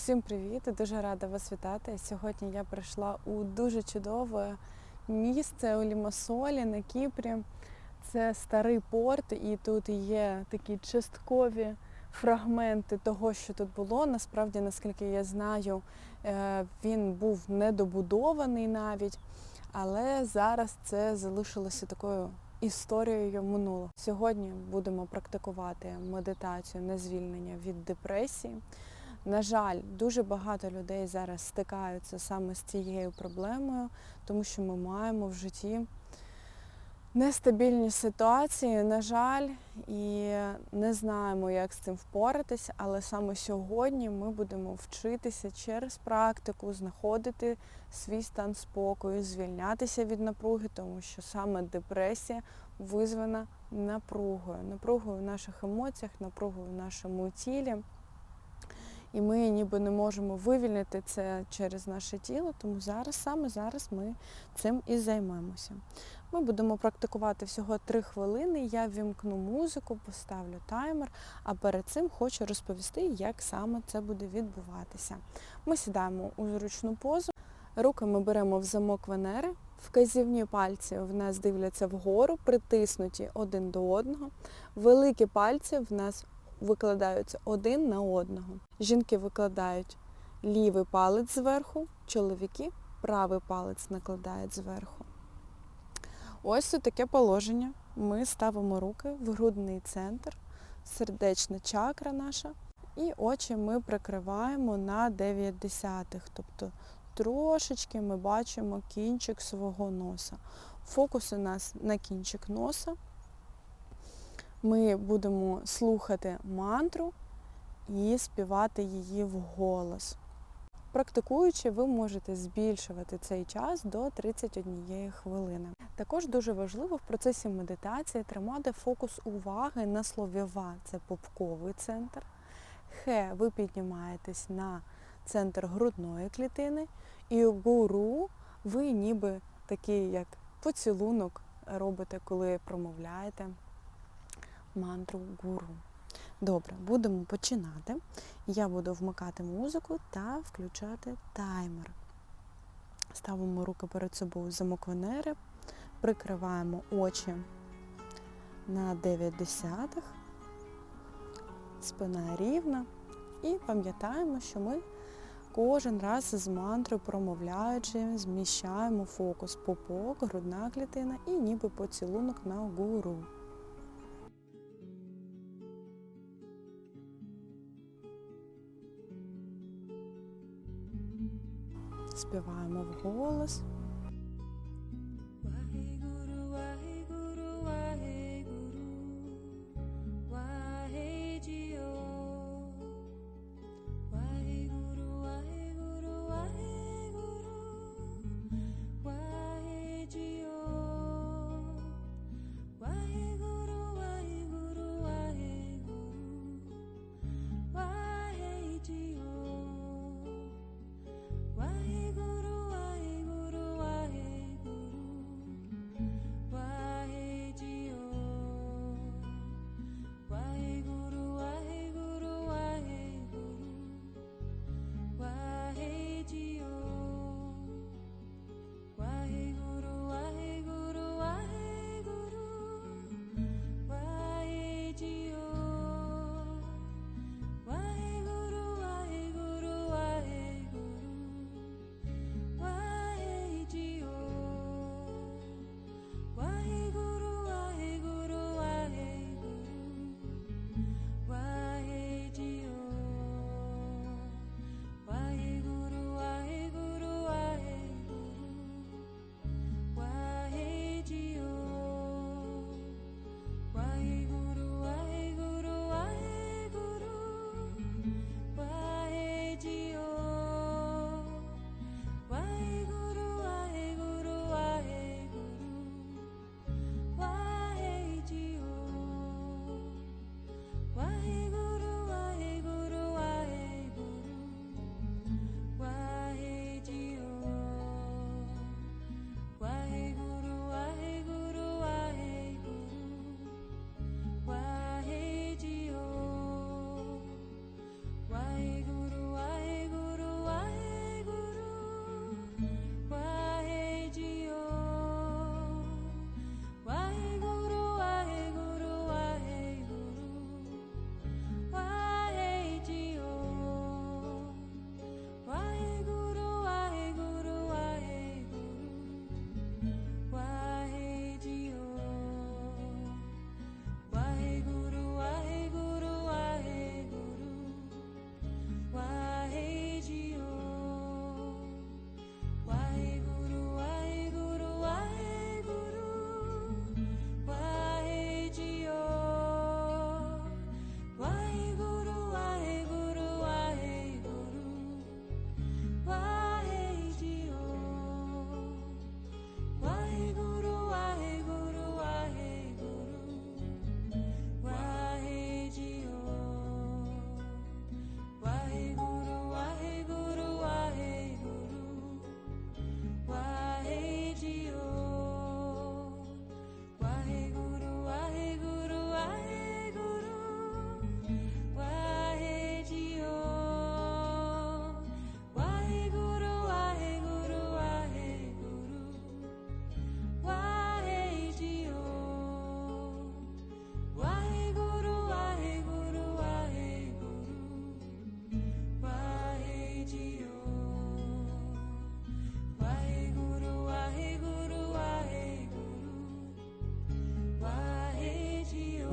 Всім привіт! Дуже рада вас вітати. Сьогодні я прийшла у дуже чудове місце у Лімасолі на Кіпрі. Це старий порт, і тут є такі часткові фрагменти того, що тут було. Насправді, наскільки я знаю, е, він був недобудований навіть, але зараз це залишилося такою історією минулого. Сьогодні будемо практикувати медитацію на звільнення від депресії. На жаль, дуже багато людей зараз стикаються саме з цією проблемою, тому що ми маємо в житті нестабільні ситуації, на жаль, і не знаємо, як з цим впоратися, але саме сьогодні ми будемо вчитися через практику знаходити свій стан спокою, звільнятися від напруги, тому що саме депресія визвана напругою, напругою в наших емоціях, напругою в нашому тілі. І ми ніби не можемо вивільнити це через наше тіло, тому зараз, саме зараз ми цим і займемося. Ми будемо практикувати всього 3 хвилини. Я вімкну музику, поставлю таймер, а перед цим хочу розповісти, як саме це буде відбуватися. Ми сідаємо у зручну позу, руки ми беремо в замок Венери, вказівні пальці в нас дивляться вгору, притиснуті один до одного. Великі пальці в нас викладаються один на одного. Жінки викладають лівий палець зверху, чоловіки правий палець накладають зверху. Ось таке положення. Ми ставимо руки в грудний центр, сердечна чакра наша, і очі ми прикриваємо на 9 десятих. Тобто трошечки ми бачимо кінчик свого носа. Фокус у нас на кінчик носа ми будемо слухати мантру і співати її вголос. Практикуючи, ви можете збільшувати цей час до 31 хвилини. Також дуже важливо в процесі медитації тримати фокус уваги на слові ва це попковий центр. Хе, ви піднімаєтесь на центр грудної клітини, і гуру ви ніби такий, як поцілунок робите, коли промовляєте мантру гуру. Добре, будемо починати. Я буду вмикати музику та включати таймер. Ставимо руки перед собою замок Венери, прикриваємо очі на 9 десятих, спина рівна. І пам'ятаємо, що ми кожен раз з мантрою промовляючи, зміщаємо фокус попок, грудна клітина і ніби поцілунок на гуру. Співаємо вголос. Waheguru,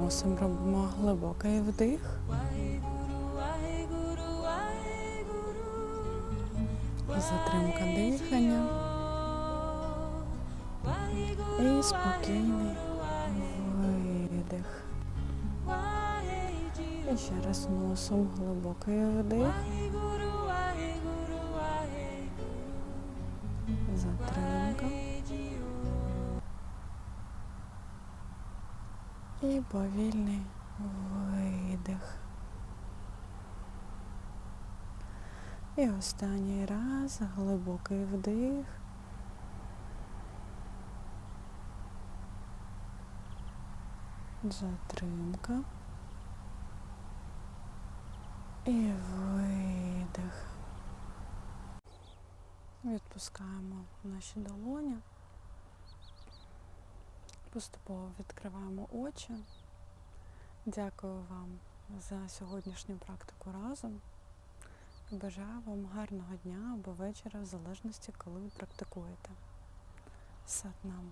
Носом робимо глибокий вдих. Затримка дихання. І спокійний видих. І ще раз носом глибокий вдих. Повільний видих. І останній раз глибокий вдих. Затримка. І видих. Відпускаємо наші долоні. Поступово відкриваємо очі. Дякую вам за сьогоднішню практику разом. Бажаю вам гарного дня або вечора, в залежності, коли ви практикуєте. Сад нам.